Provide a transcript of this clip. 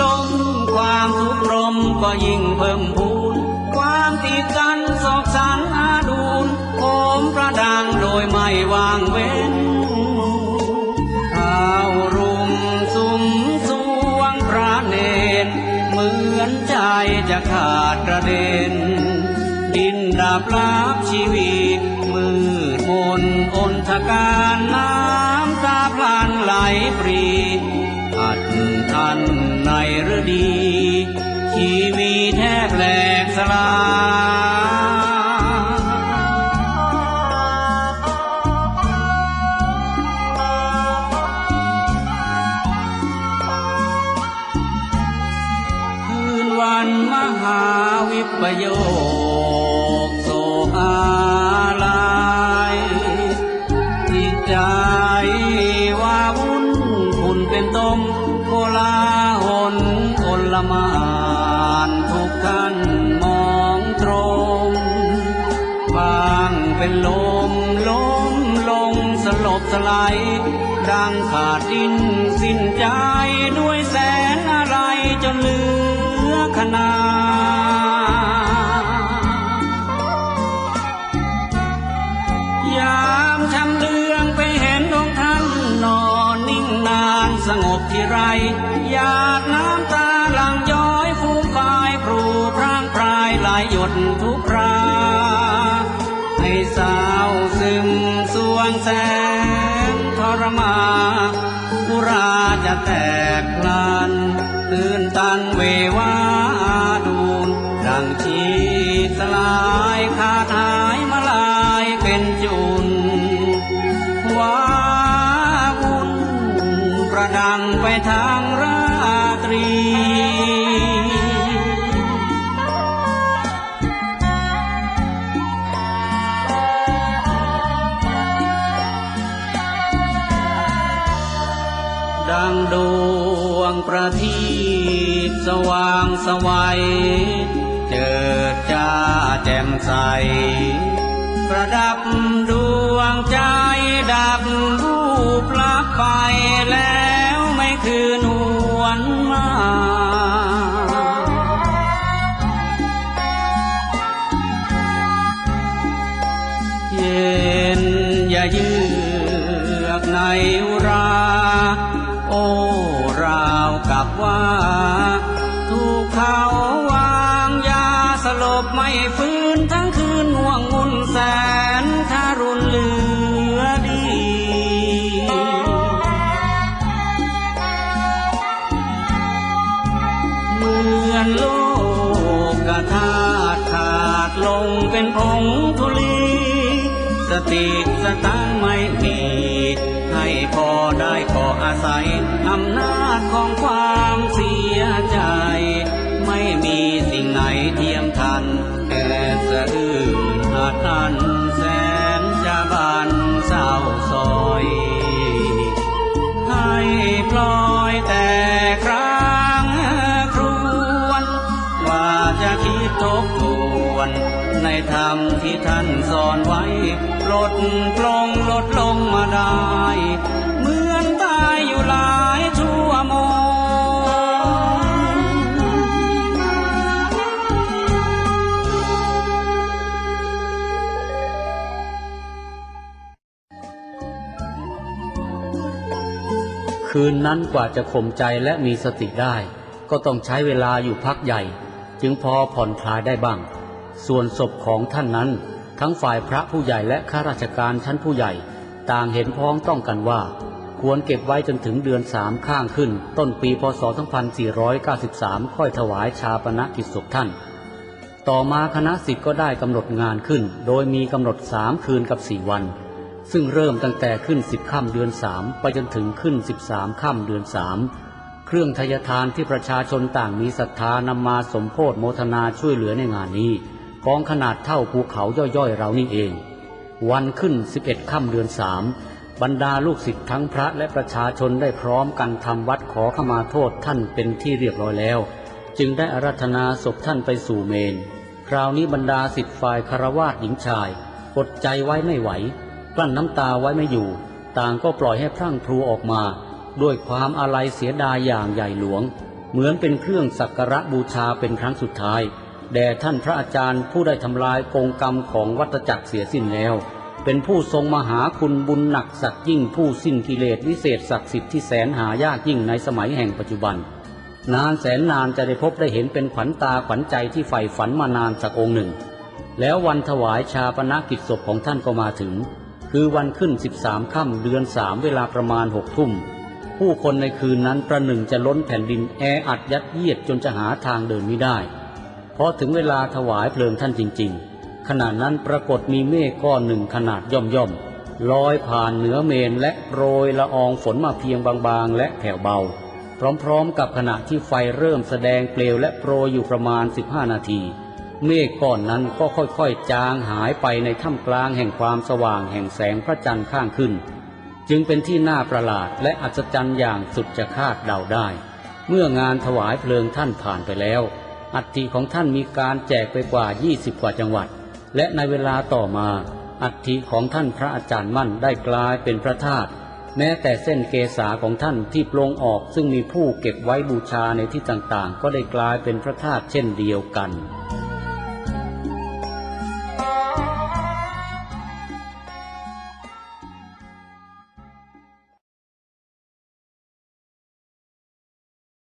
ล้มความสุขรมก็ยิ่งเพิ่มพูน ความติดกันสอกสันอาดูนโคมประดังโดยไม่วางเว้นข้าวรุมสุมสวงพระเนนเหมือนใจจะขาดกระเด็น ดินดาบลับชีวิตมืดมนอนทการน้ำตานไหลปรีอัดทันในฤดี ชีวีแทบแหลกสลายคืนวันมหาวิปโย เป็นลมล้มลงสลบสลายดังขาดดินสิ้นใจด้วยแสนอะไรจนเหลือขนาดยามชำเลืองไปเห็นองค์ท่านนอนนิ่งนานสงบที่ไรหยาดน้ำตาหลังย้อยฟูมฟายพรูพร่างพรายหลายหยดทุ ตื่นตันเววาดูนดังชีสลายขาดหายมาลายเป็นจุนว้าวุ่นประดังไปทางราตรีดังดว งประทีปสว่างสวัย เจิดจ้าแจ่มใส ประดับดวงใจดับรูปลักไปแล้วไม่คืนหวนมาเย็นอย่าเยือกในรา ว่า ถูกเขาวางยาสลบไม่ฟื้นทั้งคืนห่วงงุนแสนทารุณเหลือดี เหมือนโลกกธาตุขาดลงเป็นผงธุลีสติสตังไม่มีให้พอได้ขออาศัยอำนาจของความ ครั้งครวนว่าจะคิดทบทวน ในธรรมที่ท่านสอนไว้ ลดปลงลดลงมาได้ คืนนั้นกว่าจะข่มใจและมีสติได้ ก็ต้องใช้เวลาอยู่พักใหญ่ จึงพอผ่อนคลายได้บ้าง ส่วนศพของท่านนั้น ทั้งฝ่ายพระผู้ใหญ่และข้าราชการชั้นผู้ใหญ่ ต่างเห็นพ้องต้องกันว่า ควรเก็บไว้จนถึงเดือนสามข้างขึ้น ต้นปีพศ 2493 ค่อยถวายชาปนกิจศพท่าน ต่อมาคณะสิทธิ์ก็ได้กำหนดงานขึ้น โดยมีกำหนดสามคืนกับสี่วัน ซึ่งเริ่มตั้งแต่ขึ้นสิบค่ำเดือนสามไปจนถึงขึ้นสิบสามค่ำเดือนสามเครื่องทายทานที่ประชาชนต่างมีศรัทธานำมาสมโพธโมทนาช่วยเหลือในงานนี้กองขนาดเท่าภูเขาย่อยๆเรานี่เอง วันขึ้นสิบเอ็ดค่ำเดือนสามบรรดาลูกศิษย์ทั้งพระและประชาชนได้พร้อมกันทำวัดขอขมาโทษท่านเป็นที่เรียบร้อยแล้ว จึงได้อารัธนาศพท่านไปสู่เมน คราวนี้บรรดาสิทธิ์ฝ่ายคารวาสหญิงชายอดใจไว้ไม่ไหว กลั้นน้ำตาไว้ไม่อยู่ ต่างก็ปล่อยให้พรั่งพรูออกมา ด้วยความอาลัยเสียดายอย่างใหญ่หลวง เหมือนเป็นเครื่องสักการะบูชาเป็นครั้งสุดท้ายแด่ท่านพระอาจารย์ผู้ได้ทำลายกงกรรมของวัฏจักรเสียสิ้นแล้ว เป็นผู้ทรงมหาคุณบุญหนักสักยิ่งผู้สิ้นกิเลสวิเศษศักดิ์สิทธิ์ที่แสนหายากยิ่งในสมัยแห่งปัจจุบัน นานแสนนานจะได้พบได้เห็นเป็นขวัญตาขวัญใจที่ใฝ่ฝันมานานสักองค์หนึ่ง แล้ววันถวายชาปนกิจศพของท่านก็มาถึง คือวันขึ้น 13ค่ำเดือนสามเวลาประมาณหกทุ่ม ผู้คนในคืนนั้นประหนึ่งจะล้นแผ่นดินแออัดยัดเยียดจนจะหาทางเดินไม่ได้พอถึงเวลาถวายเพลิงท่านจริง ๆ ขณะนั้นปรากฏมีเมฆก้อนหนึ่งขนาดย่อมย่อมๆลอยผ่านเหนือเมนและโปรยละอองฝนมาเพียงบางๆ และแผ่วเบา พร้อมๆ กับขณะที่ไฟเริ่มแสดงเปลวและโปรยอยู่ประมาณ 15 นาที เมฆก้อนนั้นก็ค่อยๆ จางหายไปในท่ามกลางแห่งความสว่างแห่งแสงพระจันทร์ข้างขึ้น จึงเป็นที่น่าประหลาดและอัศจรรย์อย่างสุดจะคาดเดาได้ เมื่องานถวายเพลิงท่านผ่านไปแล้ว อัฐิของท่านมีการแจกไปกว่า 20 กว่าจังหวัด และในเวลาต่อมา อัฐิของท่านพระอาจารย์มั่นได้กลายเป็นพระธาตุแม้แต่เส้นเกษาของท่านที่ปลงออกซึ่งมีผู้เก็บไว้บูชาในที่ต่างๆ ก็ได้กลายเป็นพระธาตุเช่นเดียวกัน